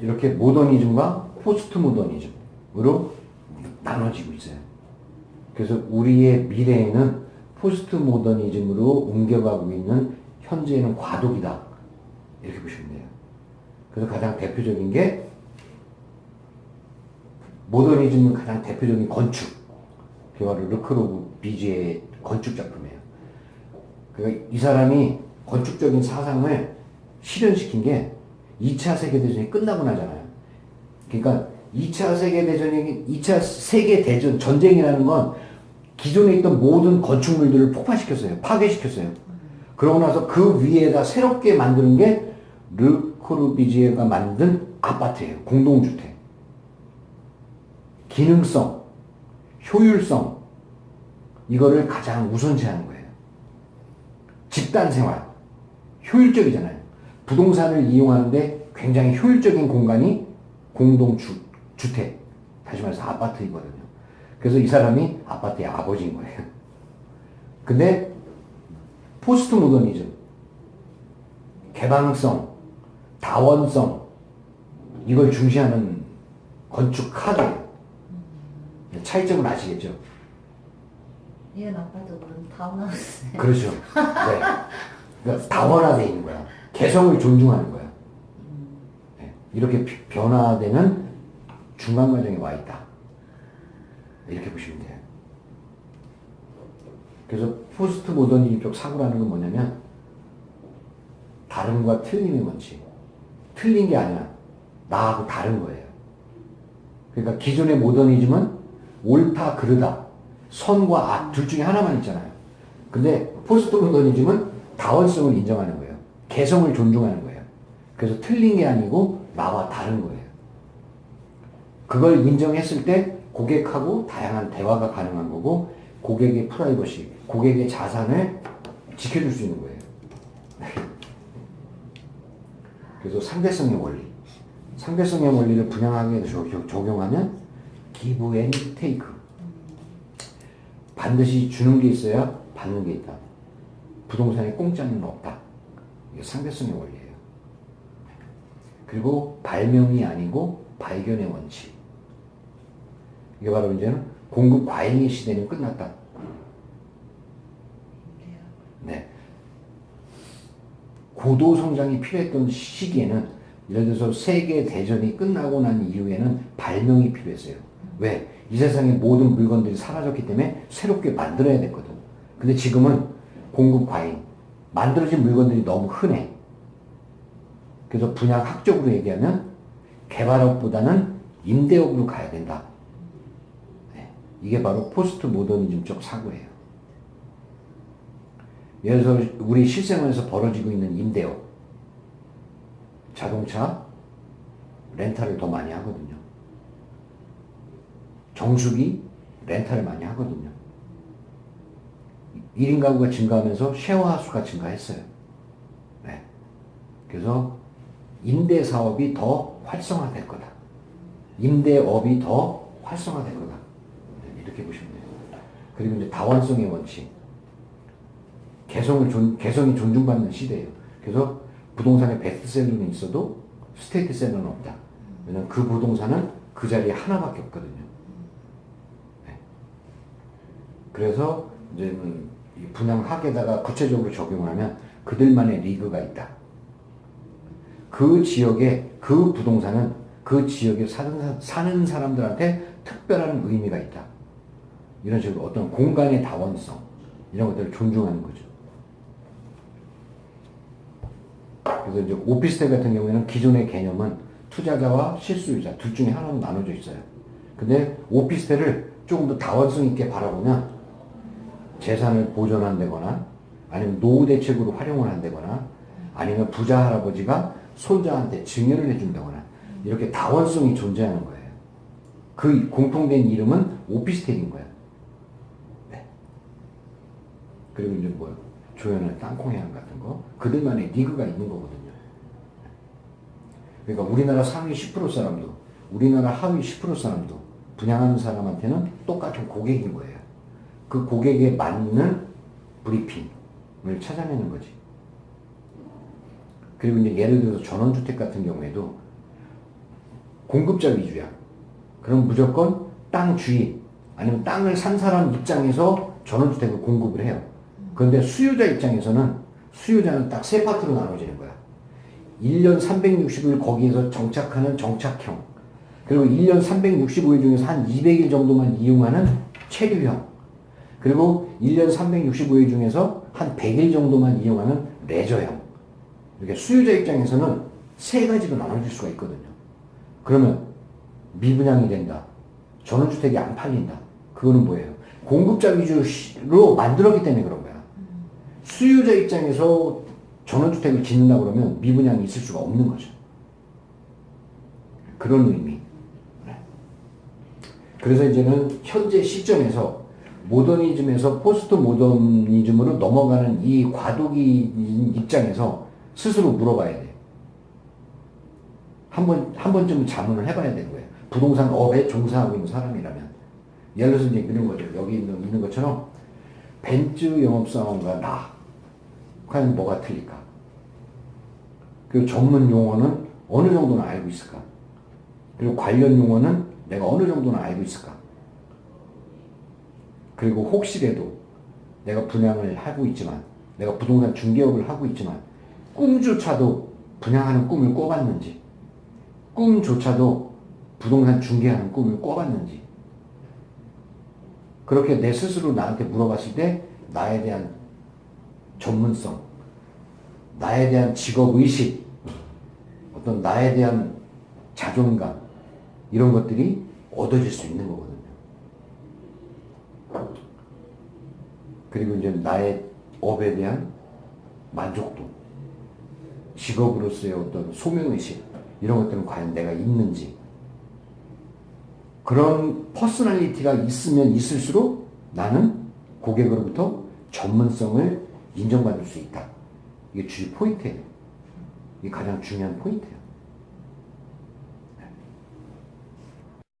이렇게 모더니즘과 포스트 모더니즘으로 나눠지고 있어요. 그래서 우리의 미래에는 포스트 모더니즘으로 옮겨가고 있는 현재에는 과도기다. 이렇게 보시면 돼요. 그래서 가장 대표적인 게 모더니즘은 가장 대표적인 건축. 그게 바로 르크로브 비지의 건축 작품이에요. 그러니까 이 사람이 건축적인 사상을 실현시킨 게 2차 세계대전이 끝나고 나잖아요. 그러니까 2차 세계대전이 2차 세계대전 전쟁이라는 건 기존에 있던 모든 건축물들을 폭파시켰어요. 파괴시켰어요. 그러고 나서 그 위에다 새롭게 만드는 게 르코르비지에가 만든 아파트예요. 공동주택. 기능성, 효율성, 이거를 가장 우선시하는 거예요. 집단 생활, 효율적이잖아요. 부동산을 이용하는데 굉장히 효율적인 공간이 공동주택, 다시 말해서 아파트이거든요. 그래서 이 사람이 아파트의 아버지인 거예요. 근데 포스트 모더니즘, 개방성, 다원성, 이걸 중시하는 건축 카드예요. 차이점을 아시겠죠? 이런 아파트는 타운하우스. 그렇죠. 네. 그러니까 다원화되어 있는 거야. 개성을 존중하는 거야. 네. 이렇게 비- 변화되는 중간 과정에 와 있다. 이렇게 보시면 돼요. 그래서 포스트 모더니즘적 사고라는 건 뭐냐면 다름과 틀림의 원칙. 틀린 게 아니야. 나하고 다른 거예요. 그러니까 기존의 모더니즘은 옳다, 그르다, 선과 악 둘 중에 하나만 있잖아요. 근데 포스트 모더니즘은 다원성을 인정하는 거예요. 개성을 존중하는 거예요. 그래서 틀린 게 아니고 나와 다른 거예요. 그걸 인정했을 때 고객하고 다양한 대화가 가능한 거고 고객의 프라이버시, 고객의 자산을 지켜줄 수 있는 거예요. 그래서 상대성의 원리. 상대성의 원리를 분양하기에 적- 적용하면 give and take. 반드시 주는 게 있어야 받는 게 있다. 부동산에 공짜는 없다. 이게 상대성의 원리예요. 그리고 발명이 아니고 발견의 원칙. 이게 바로 이제는 공급 과잉의 시대는 끝났다. 네. 고도 성장이 필요했던 시기에는 예를 들어서 세계 대전이 끝나고 난 이후에는 발명이 필요했어요. 왜? 이 세상의 모든 물건들이 사라졌기 때문에 새롭게 만들어야 됐거든. 근데 지금은 공급 과잉, 만들어진 물건들이 너무 흔해. 그래서 분양학적으로 얘기하면 개발업보다는 임대업으로 가야 된다. 네. 이게 바로 포스트 모더니즘적 사고예요. 예를 들어서 우리 실생활에서 벌어지고 있는 임대업, 자동차 렌탈을 더 많이 하거든요. 정수기 렌탈을 많이 하거든요. 1인 가구가 증가하면서 쉐어하 수가 증가했어요. 네. 그래서 임대 사업이 더 활성화될 거다. 임대업이 더 활성화될 거다. 네, 이렇게 보시면 돼요. 그리고 이제 다원성의 원칙. 개성을 존, 개성이 존중받는 시대예요. 그래서 부동산에 베스트셀러는 있어도 스테이트셀러는 없다. 왜냐면 그 부동산은 그 자리에 하나밖에 없거든요. 네. 그래서 이제는 이 분양학에다가 구체적으로 적용하면 그들만의 리그가 있다. 그 지역에 그 부동산은 그 지역에 사는, 사- 사는 사람들한테 특별한 의미가 있다. 이런 식으로 어떤 공간의 다원성 이런 것들을 존중하는 거죠. 그래서 이제 오피스텔 같은 경우에는 기존의 개념은 투자자와 실수요자 둘 중에 하나로 나눠져 있어요. 근데 오피스텔을 조금 더 다원성 있게 바라보면 재산을 보존한다거나 아니면 노후 대책으로 활용을 한다거나 아니면 부자 할아버지가 손자한테 증여를 해준다거나 이렇게 다원성이 존재하는 거예요. 그 공통된 이름은 오피스텔인 거야. 네. 그리고 이제 뭐 조연의 땅콩해양 같은 거 그들만의 리그가 있는 거거든요. 그러니까 우리나라 상위 10% 사람도 우리나라 하위 10% 사람도 분양하는 사람한테는 똑같은 고객인 거예요. 그 고객에 맞는 브리핑을 찾아내는 거지. 그리고 이제 예를 들어서 전원주택 같은 경우에도 공급자 위주야. 그럼 무조건 땅 주인 아니면 땅을 산 사람 입장에서 전원주택을 공급을 해요. 그런데 수요자 입장에서는 수요자는 딱 세 파트로 나눠지는 거야. 1년 360일 거기에서 정착하는 정착형. 그리고 1년 365일 중에서 한 200일 정도만 이용하는 체류형. 그리고 1년 365일 중에서 한 100일 정도만 이용하는 레저형. 이렇게 수요자 입장에서는 세 가지로 나눠질 수가 있거든요. 그러면 미분양이 된다. 전원주택이 안 팔린다. 그거는 뭐예요? 공급자 위주로 만들었기 때문에 그런 거야. 수요자 입장에서 전원주택을 짓는다 그러면 미분양이 있을 수가 없는 거죠. 그런 의미. 네. 그래서 이제는 현재 시점에서 모더니즘에서 포스트 모더니즘으로 넘어가는 이 과도기 입장에서 스스로 물어봐야 돼. 한 번, 한 번쯤 자문을 해봐야 되는 거예요. 부동산 업에 종사하고 있는 사람이라면. 예를 들어서 이제 이런 거죠. 여기 있는, 있는 것처럼 벤츠 영업사원과 나. 과연 뭐가 틀릴까? 그리고 전문 용어는 어느 정도는 알고 있을까? 그리고 관련 용어는 내가 어느 정도는 알고 있을까? 그리고 혹시라도 내가 분양을 하고 있지만, 내가 부동산 중개업을 하고 있지만, 꿈조차도 분양하는 꿈을 꿔봤는지, 꿈조차도 부동산 중개하는 꿈을 꿔봤는지, 그렇게 내 스스로 나한테 물어봤을 때, 나에 대한 전문성, 나에 대한 직업의식, 어떤 나에 대한 자존감, 이런 것들이 얻어질 수 있는 거거든요. 그리고 이제 나의 업에 대한 만족도, 직업으로서의 어떤 소명의식, 이런 것들은 과연 내가 있는지, 그런 퍼스널리티가 있으면 있을수록 나는 고객으로부터 전문성을 인정받을 수 있다. 이게 주요 포인트예요. 이게 가장 중요한 포인트예요.